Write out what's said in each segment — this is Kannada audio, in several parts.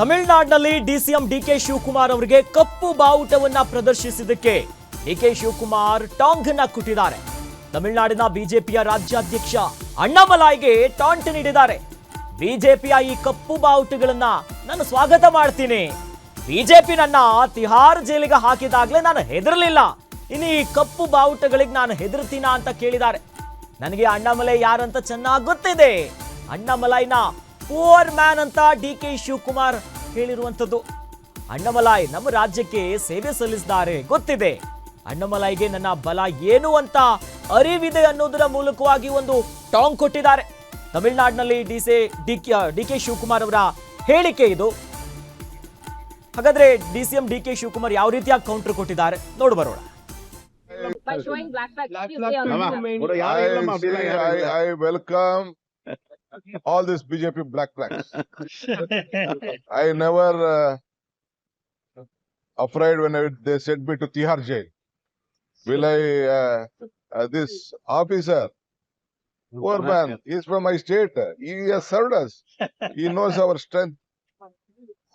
ತಮಿಳುನಾಡಿನಲ್ಲಿ ಡಿಸಿಎಂ ಡಿಕೆ ಶಿವಕುಮಾರ್ ಅವರಿಗೆ ಕಪ್ಪು ಬಾವುಟವನ್ನ ಪ್ರದರ್ಶಿಸಿದ್ದಕ್ಕೆ ಡಿಕೆ ಶಿವಕುಮಾರ್ ಟಾಂಗ್ ಅನ್ನ ಕುಟ್ಟಿದ್ದಾರೆ. ತಮಿಳುನಾಡಿನ ಬಿಜೆಪಿಯ ರಾಜ್ಯಾಧ್ಯಕ್ಷ ಅಣ್ಣಾಮಲಾಯ್ಗೆ ಟಾಂಟ್ ನೀಡಿದ್ದಾರೆ. ಬಿಜೆಪಿಯ ಈ ಕಪ್ಪು ಬಾವುಟಗಳನ್ನ ನಾನು ಸ್ವಾಗತ ಮಾಡ್ತೀನಿ. ಬಿಜೆಪಿ ನನ್ನ ತಿಹಾರ್ ಜೈಲಿಗೆ ಹಾಕಿದಾಗಲೇ ನಾನು ಹೆದರಲಿಲ್ಲ. ಇನ್ನು ಈ ಕಪ್ಪು ಬಾವುಟಗಳಿಗೆ ನಾನು ಹೆದರ್ತೀನ ಅಂತ ಕೇಳಿದ್ದಾರೆ. ನನಗೆ ಅಣ್ಣಾಮಲೈ ಯಾರಂತ ಚೆನ್ನಾಗಿ ಗೊತ್ತಿದೆ. ಅಣ್ಣಾಮಲೈನ ಪೂರ್ ಮ್ಯಾನ್ ಅಂತ ಡಿ ಕೆ ಶಿವಕುಮಾರ್ ಹೇಳಿರುವಂಥದ್ದು. ಅಣ್ಣಮಲಾಯ್ ನಮ್ಮ ರಾಜ್ಯಕ್ಕೆ ಸೇವೆ ಸಲ್ಲಿಸಿದ್ದಾರೆ. ಗೊತ್ತಿದೆ. ಅಣ್ಣಮಲಾಯ್ಗೆ ನನ್ನ ಬಲ ಏನು ಅಂತ ಅರಿವಿದೆ ಅನ್ನೋದರ ಮೂಲಕವಾಗಿ ಒಂದು ಟಾಂಗ್ ಕೊಟ್ಟಿದ್ದಾರೆ. ತಮಿಳುನಾಡಿನಲ್ಲಿ D C D D K Shivakumar ಅವರ ಹೇಳಿಕೆ ಇದು. ಹಾಗಾದ್ರೆ D C M D K Shivakumar ಯಾವ ರೀತಿಯಾಗಿ ಕೌಂಟರ್ ಕೊಟ್ಟಿದ್ದಾರೆ? ನೋಡು ಬರೋಣ. I. I, I welcome all these BJP black flags. I never uh, afraid when I, they sent me to Tihar jail. Will I, uh, uh, this officer, poor man, he's from my state. He has served us. He knows our strength.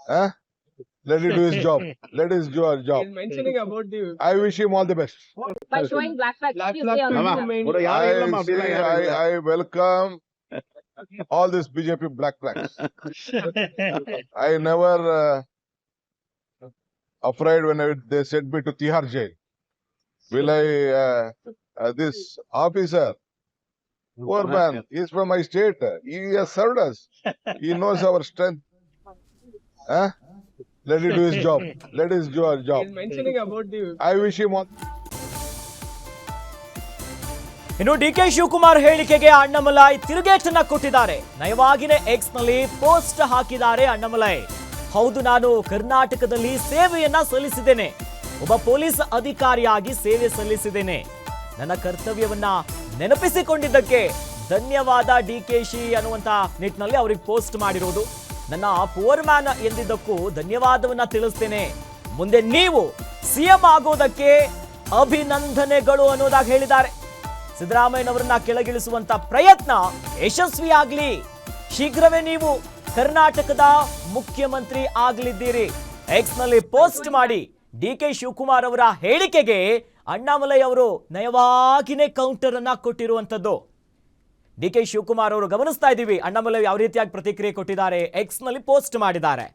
Huh? Let him do his job. Let him do our job. mentioning about the. I wish him all the best. By showing black flags. Black flags. I, I, I welcome all this BJP black flags. I never uh, afraid when I, they sent me to Tihar jail. Will I, uh, uh, this officer, poor man, he's from my state. He has served us. He knows our strength. Huh? Let him do his job. Let his do our job. He's mentioning about the I wish him all. ಇನ್ನು ಡಿ ಕೆ ಶಿವಕುಮಾರ್ ಹೇಳಿಕೆಗೆ ಅಣ್ಣಾಮಲೈ ತಿರುಗೇಟನ್ನ ಕೊಟ್ಟಿದ್ದಾರೆ. ನಯವಾಗಿನೇ ಎಕ್ಸ್ನಲ್ಲಿ ಪೋಸ್ಟ್ ಹಾಕಿದ್ದಾರೆ ಅಣ್ಣಮಲೈ. ಹೌದು, ನಾನು ಕರ್ನಾಟಕದಲ್ಲಿ ಸೇವೆಯನ್ನ ಸಲ್ಲಿಸಿದ್ದೇನೆ. ಒಬ್ಬ ಪೊಲೀಸ್ ಅಧಿಕಾರಿಯಾಗಿ ಸೇವೆ ಸಲ್ಲಿಸಿದ್ದೇನೆ. ನನ್ನ ಕರ್ತವ್ಯವನ್ನ ನೆನಪಿಸಿಕೊಂಡಿದ್ದಕ್ಕೆ ಧನ್ಯವಾದ ಡಿ ಕೆ ಶಿ ಅನ್ನುವಂತ ನಿಟ್ಟಿನಲ್ಲಿ ಅವ್ರಿಗೆ ಪೋಸ್ಟ್ ಮಾಡಿರೋದು. ನನ್ನ ಪೋರ್ ಮ್ಯಾನ್ ಎಂದಿದ್ದಕ್ಕೂ ಧನ್ಯವಾದವನ್ನ ತಿಳಿಸ್ತೇನೆ. ಮುಂದೆ ನೀವು ಸಿಎಂ ಆಗೋದಕ್ಕೆ ಅಭಿನಂದನೆಗಳು ಅನ್ನೋದಾಗಿ ಹೇಳಿದ್ದಾರೆ. ಸಿದ್ದರಾಮಯ್ಯನವರನ್ನ ಕೆಳಗಿಳಿಸುವಂತ ಪ್ರಯತ್ನ ಯಶಸ್ವಿಯಾಗಲಿ. ಶೀಘ್ರವೇ ನೀವು ಕರ್ನಾಟಕದ ಮುಖ್ಯಮಂತ್ರಿ ಆಗಲಿದ್ದೀರಿ. ಎಕ್ಸ್ನಲ್ಲಿ ಪೋಸ್ಟ್ ಮಾಡಿ ಡಿ ಕೆ ಶಿವಕುಮಾರ್ ಅವರ ಹೇಳಿಕೆಗೆ ಅಣ್ಣಾಮಲೈ ಅವರು ನಯವಾಗಿನೇ ಕೌಂಟರ್ ಅನ್ನ ಕೊಟ್ಟಿರುವಂತದ್ದು ಡಿ ಕೆ ಶಿವಕುಮಾರ್ ಅವರು ಗಮನಿಸ್ತಾ ಇದ್ದೀವಿ, ಅಣ್ಣಾಮಲೈ ಯಾವ ರೀತಿಯಾಗಿ ಪ್ರತಿಕ್ರಿಯೆ ಕೊಟ್ಟಿದ್ದಾರೆ ಎಕ್ಸ್ನಲ್ಲಿ ಪೋಸ್ಟ್ ಮಾಡಿದ್ದಾರೆ.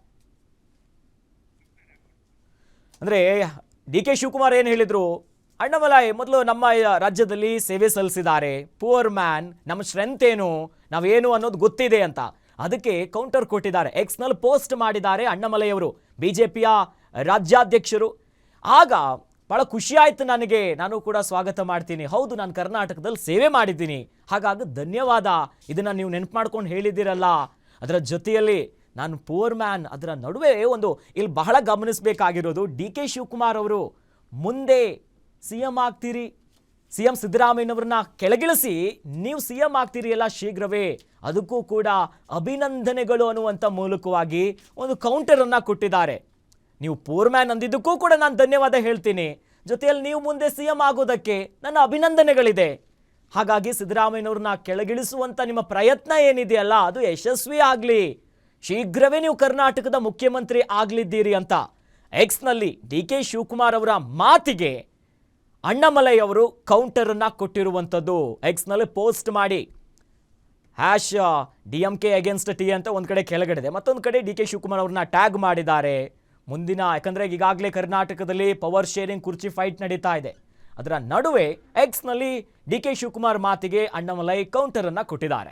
ಅಂದ್ರೆ ಡಿ ಕೆ ಶಿವಕುಮಾರ್ ಏನು ಹೇಳಿದ್ರು ಅಣ್ಣಾಮಲೈ ಮೊದಲು ನಮ್ಮ ರಾಜ್ಯದಲ್ಲಿ ಸೇವೆ ಸಲ್ಲಿಸಿದ್ದಾರೆ. ಪುವರ್ ಮ್ಯಾನ್ ನಮ್ಮ ಸ್ಟ್ರೆಂತ್ ಏನು? ನಾವೇನು ಅನ್ನೋದು ಗೊತ್ತಿದೆ ಅಂತ. ಅದಕ್ಕೆ ಕೌಂಟರ್ ಕೊಟ್ಟಿದ್ದಾರೆ. ಎಕ್ಸ್ನಲ್ಲಿ ಪೋಸ್ಟ್ ಮಾಡಿದ್ದಾರೆ ಅಣ್ಣಾಮಲೈಯವರು ಬಿ ಜೆ ಪಿಯ ರಾಜ್ಯಾಧ್ಯಕ್ಷರು. ಆಗ ಭಾಳ ಖುಷಿ ಆಯ್ತು ನನಗೆ. ನಾನು ಕೂಡ ಸ್ವಾಗತ ಮಾಡ್ತೀನಿ. ಹೌದು, ನಾನು ಕರ್ನಾಟಕದಲ್ಲಿ ಸೇವೆ ಮಾಡಿದ್ದೀನಿ. ಹಾಗಾಗಿ ಧನ್ಯವಾದ. ಇದನ್ನು ನೀವು ನೆನಪು ಮಾಡ್ಕೊಂಡು ಹೇಳಿದ್ದೀರಲ್ಲ. ಅದರ ಜೊತೆಯಲ್ಲಿ ನಾನು ಪೂರ್ ಮ್ಯಾನ್ ಅದರ ನಡುವೆ ಒಂದು, ಇಲ್ಲಿ ಬಹಳ ಗಮನಿಸಬೇಕಾಗಿರೋದು ಡಿ ಕೆ ಶಿವಕುಮಾರ್ ಅವರು. ಮುಂದೆ ಸಿ ಎಂ ಆಗ್ತೀರಿ ಸಿ ಎಂ ಸಿದ್ದರಾಮಯ್ಯನವ್ರನ್ನ ಕೆಳಗಿಳಿಸಿ ನೀವು ಸಿ ಎಂ ಆಗ್ತೀರಿ ಎಲ್ಲ ಶೀಘ್ರವೇ. ಅದಕ್ಕೂ ಕೂಡ ಅಭಿನಂದನೆಗಳು ಅನ್ನುವಂಥ ಮೂಲಕವಾಗಿ ಒಂದು ಕೌಂಟರನ್ನು ಕೊಟ್ಟಿದ್ದಾರೆ. ನೀವು ಪೂರ್ ಮ್ಯಾನ್ ಅಂದಿದ್ದಕ್ಕೂ ಕೂಡ ನಾನು ಧನ್ಯವಾದ ಹೇಳ್ತೀನಿ. ಜೊತೆಯಲ್ಲಿ ನೀವು ಮುಂದೆ ಸಿ ಎಂ ಆಗೋದಕ್ಕೆ ನನ್ನ ಅಭಿನಂದನೆಗಳಿದೆ. ಹಾಗಾಗಿ ಸಿದ್ದರಾಮಯ್ಯನವ್ರನ್ನ ಕೆಳಗಿಳಿಸುವಂಥ ನಿಮ್ಮ ಪ್ರಯತ್ನ ಏನಿದೆಯಲ್ಲ, ಅದು ಯಶಸ್ವಿ ಆಗಲಿ. ಶೀಘ್ರವೇ ನೀವು ಕರ್ನಾಟಕದ ಮುಖ್ಯಮಂತ್ರಿ ಆಗಲಿದ್ದೀರಿ ಅಂತ. ಎಕ್ಸ್ನಲ್ಲಿ ಡಿ ಕೆ ಶಿವಕುಮಾರ್ ಅವರ ಮಾತಿಗೆ ಅಣ್ಣಾಮಲೈ ಅವರು ಕೌಂಟರನ್ನು ಕೊಟ್ಟಿರುವಂಥದ್ದು. ಎಕ್ಸ್ನಲ್ಲಿ ಪೋಸ್ಟ್ ಮಾಡಿ. Hash D M K against T ಅಂತ ಒಂದು ಕಡೆ ಕೆಳಗಡೆ ಮತ್ತೊಂದು ಕಡೆ ಡಿ ಕೆ ಶಿವಕುಮಾರ್ ಅವ್ರನ್ನ ಟ್ಯಾಗ್ ಮಾಡಿದ್ದಾರೆ. ಮುಂದಿನ, ಯಾಕಂದರೆ ಈಗಾಗಲೇ ಕರ್ನಾಟಕದಲ್ಲಿ ಪವರ್ ಶೇರಿಂಗ್ ಕುರ್ಚಿ ಫೈಟ್ ನಡೀತಾ ಇದೆ. ಅದರ ನಡುವೆ ಎಕ್ಸ್ನಲ್ಲಿ ಡಿ ಕೆ ಶಿವಕುಮಾರ್ ಮಾತಿಗೆ ಅಣ್ಣಮಲೈ ಕೌಂಟರನ್ನು ಕೊಟ್ಟಿದ್ದಾರೆ.